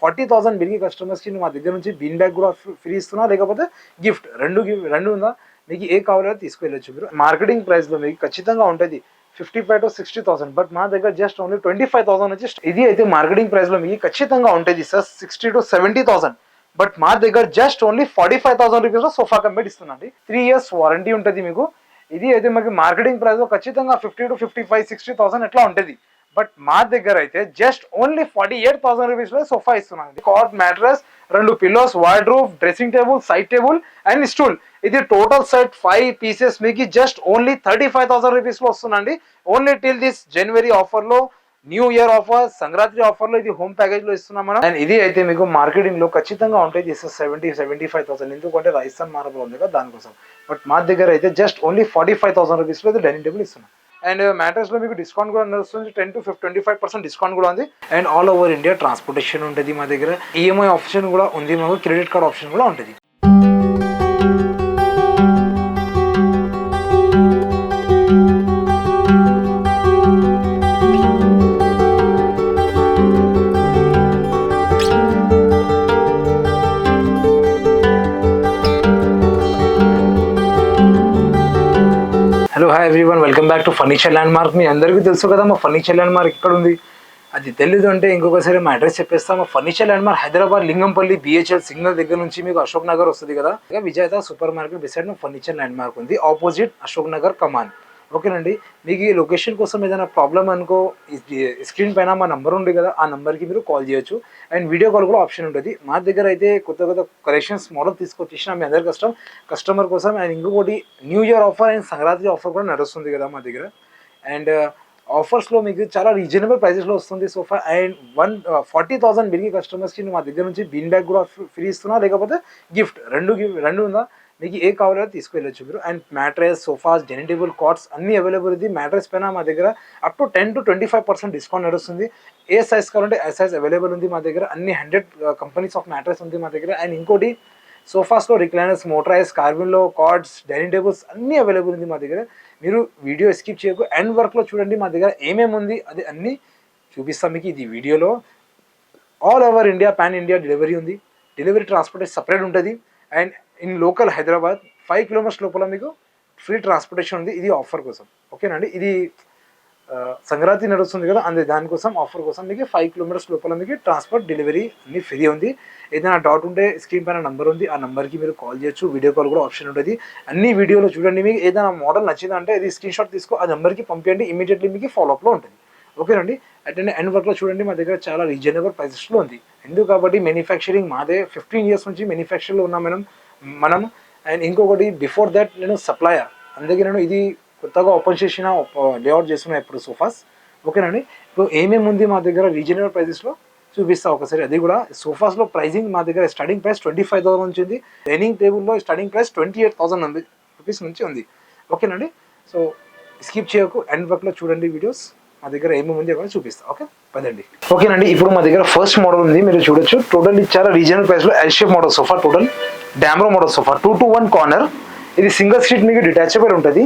Forty thousand బిల్కి కస్టమర్స్కి మా దగ్గర నుంచి బిన్ బ్యాగ్ కూడా ఫ్రీ ఇస్తున్నా లేకపోతే గిఫ్ట్ రెండు గిఫ్ట్ రెండు ఉందా? మీకు ఏ కావాలో తీసుకెళ్ళొచ్చు మీరు మార్కెటింగ్ ప్రైస్లో మీకు ఖచ్చితంగా ఉంటుంది. Fifty five to sixty thousand but మా దగ్గర just only twenty five thousand వచ్చి ఇది అయితే మార్కెటింగ్ ప్రైస్లో మీకు ఖచ్చితంగా ఉంటుంది sir sixty to seventy thousand but మా దగ్గర just only forty five thousand రూపీస్లో సోఫా కంపెట్ ఇస్తుందండి త్రీ ఇయర్స్ వారంటీ ఉంటుంది మీకు. ఇది అయితే మనకి మార్కెటింగ్ ప్రైస్లో ఖచ్చితంగా fifty to fifty five sixty thousand ఎట్లా ఉంటుంది. బట్ మా దగ్గర అయితే just only forty eight thousand రూపీస్లో సోఫా ఇస్తున్నాను కార్డ్ మ్యాట్రస్ రెండు pillows wardrobe dressing table side table and stool ఇది టోటల్ సెట్ ఫైవ్ పీసెస్ మీకు just only thirty five thousand రూపీస్లో వస్తుందండి. ఓన్లీ టిల్ దిస్ జనవరి ఆఫర్లో న్యూ ఇయర్ ఆఫర్ సంక్రాంతి ఆఫర్లో ఇది హోమ్ ప్యాకేజ్లో ఇస్తున్నాం మనం. అండ్ ఇది అయితే మీకు మార్కెటింగ్లో ఖచ్చితంగా ఉంటాయి this seventy seventy five thousand ఎందుకంటే రాజస్థాన్ మార్బల్ ఉంది కదా దానికోసం. బట్ మా దగ్గర అయితే just only forty five thousand రూపీస్లో డైనింగ్ టేబుల్ ఇస్తున్నాం. అండ్ మ్యాటర్స్ uh, లో మీకు డిస్కౌంట్ కూడా వస్తుంది ten to twenty five percent discount కూడా ఉంది. And all over India transportation ఉంటుంది మా దగ్గర. ఈఎంఐ ఆప్షన్ కూడా ఉంది మాకు. క్రెడిట్ కార్డ్ ఆప్షన్ కూడా ఉంటుంది. Back to furniture land mark మీ అందరికీ తెలుసు కదా మా ఫర్నిచర్ ల్యాండ్ మార్క్ ఇక్కడ ఉంది అది తెలీదు అంటే ఇంకొకసారి మా అడ్రస్ చెప్పేస్తాం. మా furniture landmark Hyderabad Lingampalli BHEL signal దగ్గర నుంచి మీకు అశోక్ నగర్ వస్తుంది కదా? విజేత సూపర్ మార్కెట్ బిసైడ్ మా ఫర్నిచర్ ల్యాండ్ మార్క్ ఉంది. ఆపోజిట్ అశోక్ నగర్ కమాన్. ఓకేనండి. మీకు ఈ లొకేషన్ కోసం ఏదైనా ప్రాబ్లం అనుకో స్క్రీన్ పైన మా నంబర్ ఉంది కదా ఆ నెంబర్కి మీరు కాల్ చేయొచ్చు. అండ్ వీడియో కాల్ కూడా ఆప్షన్ ఉంటుంది. మా దగ్గర అయితే కొత్త కొత్త కలెక్షన్స్ మోడల్ తీసుకొచ్చేసిన మీ అందరి కష్టం కస్టమర్ కోసం. అండ్ ఇంకొకటి new year offer and Sankranti offer కూడా నడుస్తుంది కదా మా దగ్గర. అండ్ ఆఫర్స్లో మీకు చాలా రీజనబుల్ ప్రైజెస్లో వస్తుంది sofa and one forty thousand బిల్కి కస్టమర్స్కి మా దగ్గర నుంచి బీన్ బ్యాగ్ కూడా ఫ్రీ ఇస్తున్నా లేకపోతే గిఫ్ట్ రెండు గిఫ్ట్ రెండు ఉందా? మీకు ఏ కావాలో తీసుకువెళ్ళొచ్చు మీరు and mattress sofas dining table cots cots అన్ని అవైలబుల్ ఉంది మ్యాట్రెస్ పైన మా దగ్గర up to ten to twenty five percent discount నడుస్తుంది. ఏ సైజ్ కావాలంటే ఏ సైజ్ అవైలబుల్ ఉంది మా దగ్గర. అన్ని హండ్రెడ్ కంపెనీస్ ఆఫ్ మ్యాట్రెస్ ఉంది మా దగ్గర. అండ్ ఇంకోటి సోఫాస్లో రిక్లైనర్స్ మోటరైజ్ కార్బిన్లో కార్డ్స్ డైనింగ్ టేబుల్స్ అన్నీ అవైలబుల్ ఉంది మా దగ్గర. మీరు వీడియో స్కిప్ చేయకు. ఎండ్ వర్క్లో చూడండి మా దగ్గర ఏమేమి ఉంది. అది అన్నీ చూపిస్తాం మీకు ఇది వీడియోలో. All over India pan India delivery ఉంది. డెలివరీ ట్రాన్స్పోర్టేషన్ సపరేట్ ఉంటుంది. And in local Hyderabad five kilometres లోపల మీకు ఫ్రీ ట్రాన్స్పోర్టేషన్ ఉంది. ఇది ఆఫర్ కోసం. ఓకేనండి? ఇది సంక్రాంతి నడుస్తుంది కదా అందు దానికోసం ఆఫర్ కోసం మీకు ఫైవ్ కిలోమీటర్స్ లోపల మీకు ట్రాన్స్పోర్ట్ డెలివరీ అన్ని ఫ్రీ ఉంది. ఏదైనా డౌట్ ఉంటే స్క్రీన్ పైన నంబర్ ఉంది. ఆ నెంబర్కి మీరు కాల్ చేయొచ్చు. వీడియో కాల్ కూడా ఆప్షన్ ఉంటుంది. అన్ని వీడియోలో చూడండి. మీకు ఏదైనా మోడల్ నచ్చిందంటే ఇది స్క్రీన్ షాట్ తీసుకో ఆ నెంబర్కి పంపించండి ఇమీడియట్లీ మీకు ఫాలోఅప్లో ఉంటుంది. ఓకేనండి? అటెండ్ ఎండ్ వర్క్లో చూడండి. మా దగ్గర చాలా రీజనబుల్ ప్రైసెస్లో ఉంది. ఎందుకు కాబట్టి మ్యానుఫ్యాక్చరింగ్ మాదే. ఫిఫ్టీన్ ఇయర్స్ నుంచి మ్యానుఫ్యాక్చర్లో ఉన్నాం మనం. మనం అండ్ ఇంకొకటి బిఫోర్ దట్ నేను సప్లయర్ అందుకే నేను ఇది కొత్తగా ఓపెన్ చేసిన లేఅవుట్ చేస్తున్నా ఇప్పుడు సోఫాస్ ఓకేనండి ఇప్పుడు ఏమేమి ఉంది మా దగ్గర రీజనబుల్ ప్రైజెస్లో చూపిస్తా ఒకసారి. అది కూడా సోఫాస్లో ప్రైజింగ్ మా దగ్గర starting price twenty five thousand నుంచి ఉంది. డైనింగ్ టేబుల్లో starting price twenty eight thousand rupees నుంచి ఉంది. ఓకేనండి సో స్కిప్ చేయకు. ఎండ్ వర్క్లో చూడండి వీడియోస్ మా దగ్గర ఏమేమి ఉంది కూడా చూపిస్తా. ఓకే పదండి. ఓకేనండి ఇప్పుడు మా దగ్గర ఫస్ట్ మోడల్ ఉంది. మీరు చూడొచ్చు. టోటల్ చాలా రీజనల్ ప్రైస్లో L shape model sofa total Damro model sofa two to one corner ఇది సింగిల్ సీట్ మీకు డిటాచబుల్ ఉంటుంది.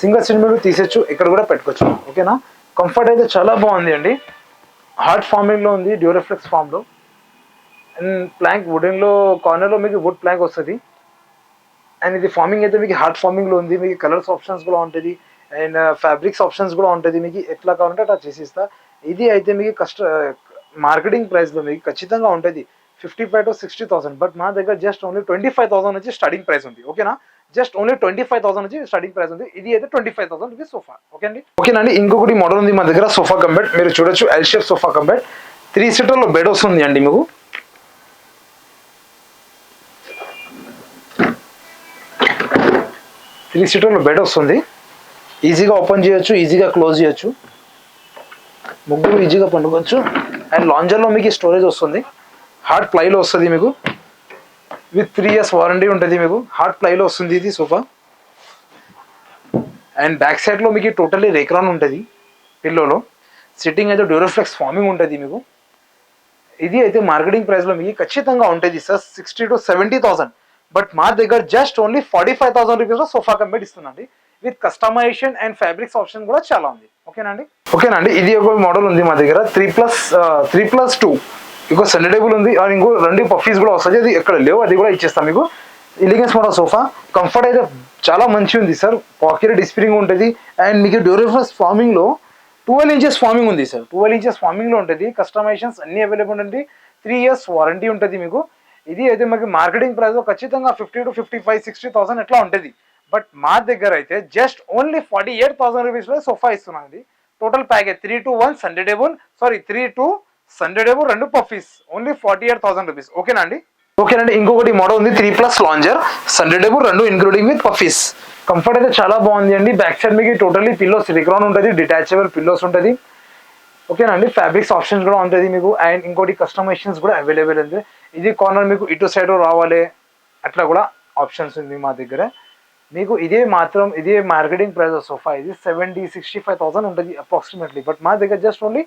సింగిల్ సీట్ మీరు తీసేచ్చు ఇక్కడ కూడా పెట్టుకోవచ్చు. ఓకేనా కంఫర్ట్ అయితే చాలా బాగుంది అండి. హార్డ్ ఫార్మింగ్లో ఉంది డ్యూరఫ్లెక్స్ ఫామ్లో అండ్ ప్లాంక్ వుడెన్లో కార్నర్లో మీకు వుడ్ ప్లాంక్ వస్తుంది. అండ్ ఇది ఫార్మింగ్ అయితే మీకు హార్డ్ ఫార్మింగ్లో ఉంది. మీకు కలర్స్ ఆప్షన్స్ కూడా ఉంటుంది. అండ్ ఫ్యాబ్రిక్స్ ఆప్షన్స్ కూడా ఉంటుంది మీకు. ఎట్లా కావాలంటే అట్లా చేసిస్తా. ఇది అయితే మీకు కష్ట మార్కెటింగ్ ప్రైస్లో మీకు ఖచ్చితంగా ఉంటుంది. Fifty five to sixty thousand but మా దగ్గర just only twenty five thousand నుంచి స్టార్టింగ్ ప్రైస్ ఉంది ఓకేనా just only twenty five thousand నుంచి స్టార్టింగ్ ప్రైస్ ఉంది. ఇది అయితే twenty five thousand rupees sofa okay అండి ఓకేనండి ఇంకొకటి మోడల్ ఉంది మా దగ్గర సోఫా కంబెట్ మీరు చూడొచ్చు L shape sofa cum bed three సీటర్లో bed వస్తుంది అండి మీకు. త్రీ సీటర్లో బెడ్ వస్తుంది. ఈజీగా ఓపెన్ చేయొచ్చు ఈజీగా క్లోజ్ చేయొచ్చు. ముగ్గురు ఈజీగా పండుకోవచ్చు. అండ్ లాంజర్లో మీకు స్టోరేజ్ వస్తుంది. హార్డ్ ప్లైలో వస్తుంది మీకు. విత్ త్రీ ఇయర్స్ వారంటీ ఉంటుంది మీకు. హార్డ్ ప్లైలో వస్తుంది ఇది సోఫా అండ్ బ్యాక్ సైడ్లో మీకు టోటల్లీ రేక్రాన్ ఉంటుంది పిల్లోలో. సిట్టింగ్ అయితే డ్యూరోఫ్లెక్స్ ఫార్మింగ్ ఉంటుంది మీకు. ఇది అయితే మార్కెటింగ్ ప్రైస్లో మీకు ఖచ్చితంగా ఉంటుంది sir sixty to seventy thousand but మా దగ్గర just only forty five thousand రూపీస్లో సోఫా కంపెనీ ఇస్తుందండి. With customisation and fabrics option కూడా చాలా ఉంది. ఓకేనండి ఓకేనండి ఇది ఒక మోడల్ ఉంది మా దగ్గర. Three plus three plus two ఇంకో సండే టేబుల్ ఉంది. అండ్ ఇంకో రెండు పఫీస్ కూడా వస్తాయి. అది ఎక్కడ లేవు అది కూడా ఇచ్చేస్తాం మీకు. ఎలిగెన్స్ మోడల్ సోఫా కంఫర్ట్ అయితే చాలా మంచి ఉంది సార్ పాకెట్ డిస్ప్రింగ్ ఉంటుంది. అండ్ మీకు డ్యూరఫస్ ఫార్మింగ్లో ట్వెల్వ్ ఇంచెస్ ఫార్మింగ్ ఉంది సార్ ట్వెల్వ్ ఇంచెస్ ఫార్మింగ్లో ఉంటుంది. కస్టమైజేషన్స్ అన్ని అవైలబుల్ ఉంది. త్రీ ఇయర్స్ వారంటీ ఉంటుంది మీకు. ఇది అయితే మాకు మార్కెటింగ్ ప్రైస్ ఖచ్చితంగా fifty to fifty five sixty thousand ఎట్లా ఉంటుంది. బట్ మా దగ్గర అయితే just only forty eight thousand రూపీస్లో సోఫా ఇస్తున్నాం ఇది. Total package three two one centre table sorry three two centre ఏమో రెండు puffies only forty eight thousand rupees ఓకేనా అండి ఓకేనండి ఇంకొకటి మోడల్ ఉంది three plus lounger centre table రెండు ఇంక్లూడింగ్ విత్ పఫీస్ కంఫర్ట్ అయితే చాలా బాగుంది అండి బ్యాక్ సైడ్ మీకు టోటల్లీ పిల్లోస్ సిలిక్రాన్ ఉంటుంది డిటాచబుల్ పిల్లోస్ ఉంటుంది. ఓకేనా అండి ఫ్యాబ్రిక్స్ ఆప్షన్స్ కూడా ఉంటుంది మీకు. అండ్ ఇంకోటి కస్టమైజేషన్స్ కూడా అవైలబుల్ ఉంది. ఇది కార్నర్ మీకు ఇటు సైడ్ రావాలి. అట్లా కూడా ఆప్షన్స్ ఉంది మా దగ్గర. మీకు ఇదే మాత్రం ఇదే మార్కెటింగ్ ప్రైస్ సోఫా ఇది సెవెంటీ సిక్స్టీ ఫైవ్ థౌసండ్ ఉంటుంది అప్రాక్సిమేట్లీ బట్ మా దగ్గర just only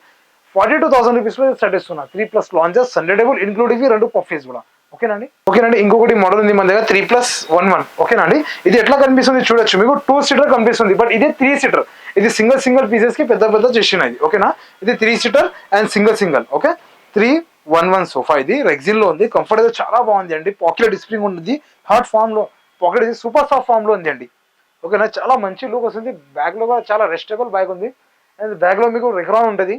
forty two thousand rupees set ఇస్తున్నా. Three plus lounges centre table including రెండు పఫీస్ కూడా. ఓకేనండి ఓకేనండి ఇంకొకటి మోడల్ ఉంది మన దగ్గర త్రీ ప్లస్ వన్ వన్ ఓకేనండి ఇది ఎట్లా కనిపిస్తుంది చూడొచ్చు. మీకు టూ సీటర్ కనిపిస్తుంది బట్ ఇది త్రీ సీటర్ ఇది సింగిల్ సింగిల్ పీసెస్కి పెద్ద పెద్ద చేసినది ఓకేనా ఇది three seater and single single okay three one one sofa ఇది రెగ్జిన్లో ఉంది. కంఫర్ట్ అయితే చాలా బాగుంది అండి. పాకెట్ డిస్ప్లింగ్ ఉంటుంది హార్ట్ ఫామ్లో పాకెట్ ఇది సూపర్ సాఫ్ట్ ఫామ్లో ఉంది అండి. ఓకేనా చాలా మంచి లుక్ వస్తుంది. బ్యాగ్లో కూడా చాలా రెస్టబుల్ బ్యాగ్ ఉంది. అండ్ బ్యాగ్లో మీకు రిక్రాన్ ఉంటుంది.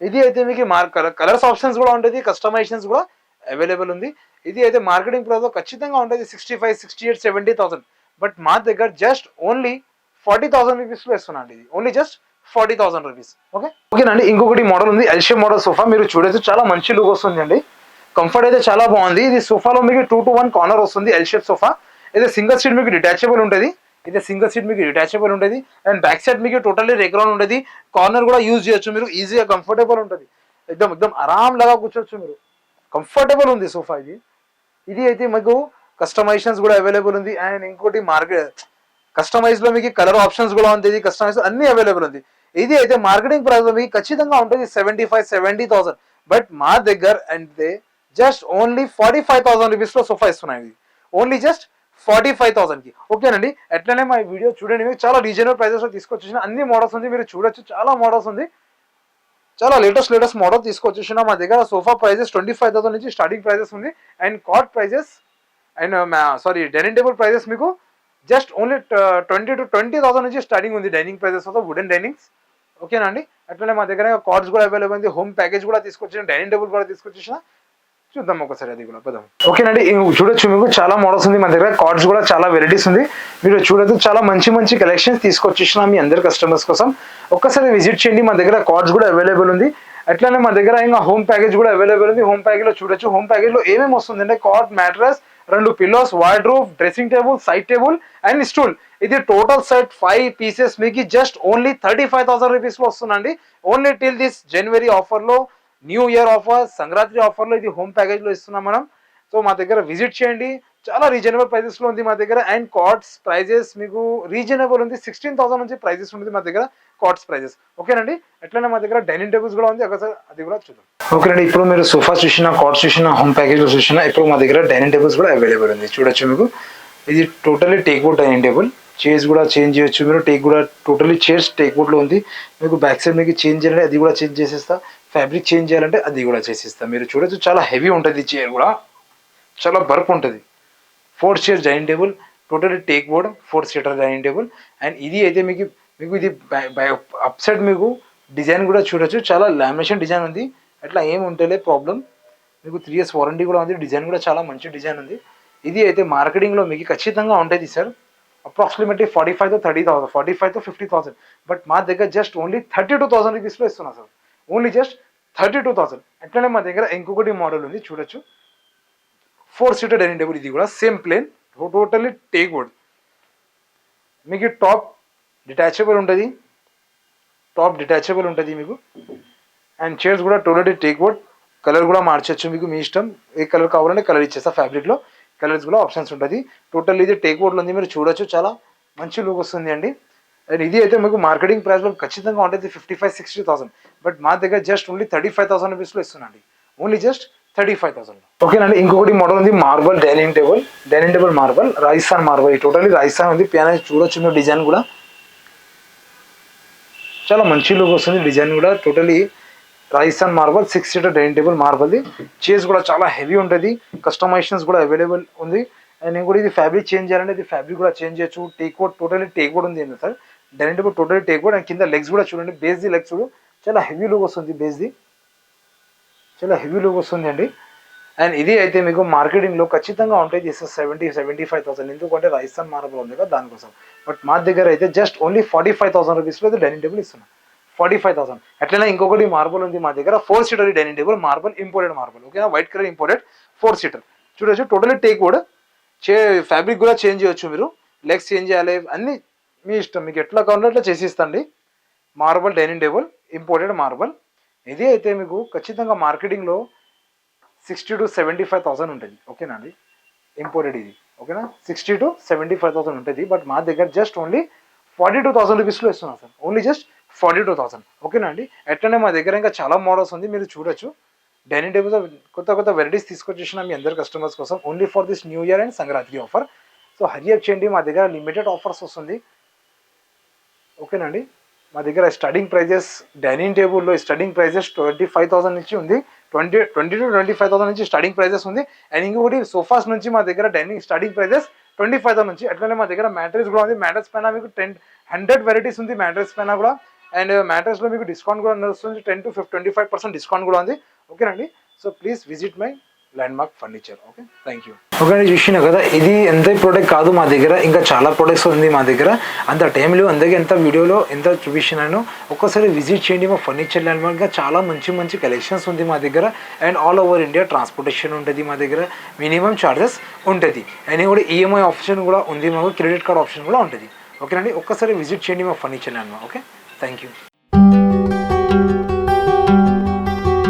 ఇది అయితే మీకు మార్ కలర్స్ ఆప్షన్స్ కూడా ఉంటుంది కస్టమైజేషన్స్ కూడా అవైలబుల్ ఉంది. ఇది అయితే మార్కెటింగ్ ప్రైస్లో ఖచ్చితంగా ఉంటుంది sixty five sixty eight seventy thousand but మా దగ్గర జస్ట్ ఓన్లీ ఫార్టీ థౌసండ్ రూపీస్లో ఇస్తున్నాను ఇది. Only just forty thousand rupees okay ఓకేనండి ఇంకొకటి మోడల్ ఉంది ఎల్షియం మోడల్ సోఫా మీరు చూడొచ్చు చాలా మంచి లుక్ వస్తుంది అండి. కంఫర్ట్ అయితే చాలా బాగుంది. ఇది సోఫాలో మీకు టూ టు వన్ కార్నర్ వస్తుంది ఎల్ షేప్ సోఫా ఇది సింగిల్ సీట్ మీకు డిటాచబుల్ ఉంటుంది. ఇది సింగిల్ సీట్ మీకు డిటాచబుల్ ఉంటుంది అండ్ బ్యాక్ సైడ్ మీకు టోటల్లీ రెగ్రౌండ్ ఉండేది. కార్నర్ కూడా యూజ్ చేయొచ్చు మీరు. ఈజీగా కంఫర్టబుల్ ఉంటుంది. ఎక్దమ్ ఎక్దమ్ ఆరామ్ లాగా కూర్చోవచ్చు మీరు. కంఫర్టబుల్ ఉంది సోఫా ఇది. ఇది అయితే మీకు కస్టమైజేషన్స్ కూడా అవైలబుల్ ఉంది. అండ్ ఇంకోటి మార్కెట్ కస్టమైజ్లో మీకు కలర్ ఆప్షన్స్ కూడా ఉంటుంది కస్టమైజ్ అన్ని అవైలబుల్ ఉంది. ఇది అయితే మార్కెటింగ్ ప్రైస్లో మీకు ఖచ్చితంగా ఉంటుంది. Seventy five seventy thousand but మా దగ్గర అంటే just only forty five thousand రూపీస్లో సోఫా ఇస్తున్నాయి. ఓన్లీ జస్ట్ ఫార్టీ ఫైవ్ థౌసండ్కి ఓకేనండి? ఎట్లనే మా వీడియో చూడండి. మీకు చాలా రీజనబుల్ ప్రైజెస్లో తీసుకొచ్చేసిన అన్ని మోడల్స్ ఉంది. మీరు చూడొచ్చు. చాలా మోడల్స్ ఉంది. చాలా లేటెస్ట్ లేటెస్ట్ మోడల్ తీసుకొచ్చేసిన మా దగ్గర. Sofa prices twenty five thousand నుంచి స్టార్టింగ్ ప్రైజెస్ ఉంది. And cot prices and sorry dining table prices మీకు just only twenty two twenty thousand నుంచి స్టార్టింగ్ ఉంది dining prices of wooden dinings ఓకేనా అండి అట్లనే మా దగ్గర కార్డ్స్ కూడా అవైలబుల్ ఉంది. హోమ్ ప్యాకేజ్ కూడా తీసుకొచ్చిన డైనింగ్ టేబుల్ కూడా తీసుకొచ్చేసిన. చూద్దాం ఒకసారి అది కూడా పదం. ఓకేనండి చూడొచ్చు మీకు చాలా మోడల్స్ ఉంది మా దగ్గర కార్డ్స్ కూడా చాలా వెరైటీస్ ఉంది. మీరు చూడొచ్చు చాలా మంచి మంచి కలెక్షన్స్ తీసుకొచ్చేసిన మీ అందరి కస్టమర్స్ కోసం. ఒక్కసారి విజిట్ చేయండి మా దగ్గర కార్డ్స్ కూడా అవైలబుల్ ఉంది. అట్లనే మా దగ్గర ఇంకా హోమ్ ప్యాకేజ్ కూడా అవైలబుల్ ఉంది. హోమ్ ప్యాకేజ్లో చూడొచ్చు హోమ్ ప్యాకేజ్లో ఏమేమి వస్తుంది అంటే కార్డ్ మ్యాట్రస్ రెండు pillows wardrobe dressing table side table and stool ఇది టోటల్ సెట్ ఫైవ్ పీసెస్ మీకు just only thirty five thousand రూపీస్లో వస్తుందండి. ఓన్లీ టిల్ దిస్ జనవరి ఆఫర్లో న్యూ ఇయర్ ఆఫర్ సంక్రాంతి ఆఫర్లో ఇది హోమ్ ప్యాకేజ్లో ఇస్తున్నాం మనం. సో మా దగ్గర విజిట్ చేయండి. చాలా రీజనబుల్ ప్రైజెస్లో ఉంది మా దగ్గర. అండ్ కార్డ్స్ ప్రైజెస్ మీకు రీజనబుల్ ఉంది. సిక్స్టీన్ థౌసండ్ నుంచి ప్రైజెస్ ఉంది మా దగ్గర కార్డ్స్ ప్రైజెస్. ఓకేనండి? ఎట్లనే మా దగ్గర డైనింగ్ టేబుల్స్ కూడా ఉంది. ఒకసారి అది కూడా చూద్దాం. ఓకేనండి ఇప్పుడు మీరు సోఫా చూసిన కార్డ్స్ చూసిన హోమ్ ప్యాకేజ్ చూసిన ఇప్పుడు మా దగ్గర డైనింగ్ టేబుల్స్ కూడా అవైలబుల్ ఉంది. చూడొచ్చు మీకు. ఇది totally teak dining table. Chairs కూడా చేంజ్ చేయొచ్చు మీరు. టేక్ కూడా టోటలీ చైర్స్ టేక్ ఉంది. మీకు బ్యాక్ సైడ్ మీకు చేంజ్ చేయాలి అది కూడా చేంజ్ చేసేస్తా. ఫ్యాబ్రిక్ చేంజ్ చేయాలంటే అది కూడా చేసిస్తాం. మీరు చూడొచ్చు చాలా హెవీ ఉంటుంది చైర్ కూడా. చాలా బర్క్ ఉంటుంది. Four chair dining table total teak board four seater dining table and ఇది అయితే మీకు మీకు ఇది అప్ సైడ్ మీకు డిజైన్ కూడా చూడొచ్చు. చాలా లామినేషన్ డిజైన్ ఉంది. అట్లా ఏం ఉంటలే ప్రాబ్లం మీకు త్రీ ఇయర్స్ వారంటీ కూడా ఉంది. డిజైన్ కూడా చాలా మంచి డిజైన్ ఉంది. ఇది అయితే మార్కెటింగ్లో మీకు ఖచ్చితంగా ఉంటుంది సార్ అప్రాక్సిమేట్లీ ఫార్టీ ఫైవ్తో థర్టీ థౌసండ్ ఫార్టీ ఫైవ్తో ఫిఫ్టీ థౌసండ్ బట్ మా దగ్గర just only thirty two thousand రూపీస్లో ఇస్తున్నా sir only just thirty two thousand. అట్లనే మా దగ్గర ఇంకొకటి మోడల్ ఉంది చూడొచ్చు. ఫోర్ సీటర్ డైనింగ్ టేబుల్ ఇది కూడా same plain totally teak wood మీకు టాప్ డిటాచబుల్ ఉంటుంది. టాప్ డిటాచబుల్ ఉంటుంది మీకు. అండ్ చైర్స్ కూడా టోటల్లీ టేక్ వుడ్ కలర్ కూడా మార్చచ్చు మీకు మీ ఇష్టం. ఏ కలర్ కావాలంటే కలర్ ఇచ్చేస్తా ఫ్యాబ్రిక్లో కలర్స్ కూడా ఆప్షన్స్ ఉంటుంది. టోటల్ ఇది టేక్ వుడ్లో ఉంది మీరు చూడొచ్చు. చాలా మంచి లుక్ వస్తుంది అండి. అండ్ ఇది అయితే మీకు మార్కెటింగ్ ప్రైస్లో ఖచ్చితంగా ఉంటుంది fifty five sixty thousand but మా దగ్గర just only thirty five thousand రూపీస్లో ఇస్తున్నాండి only just thirty five thousand. ఓకేనండి ఇంకొకటి మోడల్ ఉంది marble dining table. Dining table marble Rajasthan marble ఈ టోటల్లీ రాజస్థాన్ ఉంది. పియానో చూడొచ్చు మీరు డిజైన్ కూడా. చాలా మంచి లుక్ వస్తుంది డిజైన్ కూడా. Totally Rajasthan marble six seater dining table మార్బల్ది. Chairs కూడా చాలా హెవీ ఉంటుంది. కస్టమైజేషన్స్ కూడా అవైలబుల్ ఉంది. అండ్ నేను కూడా ఇది ఫ్యాబ్రిక్ చేంజ్ చేయాలంటే ఇది ఫ్యాబ్రిక్ కూడా చేంజ్ చేయొచ్చు. Teak wood totally teak wood ఉంది sir. Dining table totally teak wood and కింద లెగ్స్ కూడా చూడండి. బేస్ది లెగ్స్ చూడు. చాలా హెవీ లుక్ వస్తుంది బేస్ది చాలా హెవీ లుక్ వస్తుంది అండి. అండ్ ఇది అయితే మీకు మార్కెటింగ్లో ఖచ్చితంగా ఉంటాయి. This seventy seventy five thousand ఎందుకంటే రాజస్థాన్ మార్బల్ ఉంది కదా దానికోసం. బట్ మా దగ్గర అయితే just only forty five thousand రూపీస్లో అయితే డైనింగ్ టేబుల్ ఇస్తున్నాం. ఫార్టీ ఫైవ్ థౌసండ్ అట్లనే ఇంకొకటి మార్బల్ ఉంది మా దగ్గర. Four seater dining table marble imported marble ఓకేనా white colour imported four seater చూడొచ్చు టోటలీ టేక్ కూడా చే ఫ్యాబ్రిక్ కూడా చేంజ్ చేయొచ్చు మీరు. లెగ్స్ చేంజ్ చేయాలి అన్ని మీ ఇష్టం. మీకు ఎట్లా కావాలో అట్లా చేసిస్తండి marble dining table imported marble ఇది అయితే మీకు ఖచ్చితంగా మార్కెటింగ్లో sixty to seventy five thousand ఉంటుంది. ఓకేనా అండి? ఇంపోర్టెడ్ ఇది. ఓకేనా sixty to seventy five thousand ఉంటుంది. బట్ మా దగ్గర just only forty two thousand రూపీస్లో ఇస్తున్నాం sir. Only just forty two thousand ఓకేనా అండి? ఎట్లనే మా దగ్గర ఇంకా చాలా మోడల్స్ ఉంది. మీరు చూడొచ్చు. డైనింగ్ టేబుల్స్ కొత్త కొత్త వెరైటీస్ తీసుకొచ్చేసిన మీ అందరు కస్టమర్స్ కోసం only for this new year and Sankranti offer so hurry చేయండి. మా దగ్గర లిమిటెడ్ ఆఫర్స్ వస్తుంది. ఓకేనండి మా దగ్గర స్టడింగ్ ప్రైజెస్ డైనింగ్ టేబుల్లో starting prices twenty five thousand నుంచి ఉంది. Twenty twenty to twenty five thousand నుంచి స్టడింగ్ ప్రైజెస్ ఉంది. అండ్ ఇంకొకటి సోఫాస్ నుంచి మా దగ్గర dining starting prices twenty five thousand నుంచి. అట్లనే మా దగ్గర మ్యాట్రెస్ కూడా ఉంది. మ్యాట్రెస్ పైన మీకు టెన్ హండ్రెడ్ వెరైటీస్ ఉంది మ్యాట్రెస్ పైన కూడా. అండ్ మ్యాట్రెస్లో uh, మీకు డిస్కౌంట్ కూడా వస్తుంది. Ten to fif twenty five percent discount కూడా ఉంది. ఓకేనండి so please visit my landmark furniture okay thank you okay చూసిన కదా ఇది ఎంత ప్రోడక్ట్ కాదు మా దగ్గర ఇంకా చాలా ప్రొడక్ట్స్ ఉంది మా దగ్గర. అంత టైంలో అందుకే ఎంత వీడియోలో ఎంత చూపించినాను ఒక్కసారి విజిట్ చేయండి మా ఫర్నిచర్ ల్యాండ్ మార్క్గా చాలా మంచి మంచి కలెక్షన్స్ ఉంది మా దగ్గర. And all over India transportation ఉంటుంది మా దగ్గర. మినిమం చార్జెస్ ఉంటుంది. అండ్ కూడా ఈఎంఐ ఆప్షన్ కూడా ఉంది మాకు. క్రెడిట్ కార్డ్ ఆప్షన్ కూడా ఉంటుంది. ఓకేనండి ఒక్కసారి విజిట్ చేయండి మా furniture landmark okay thank you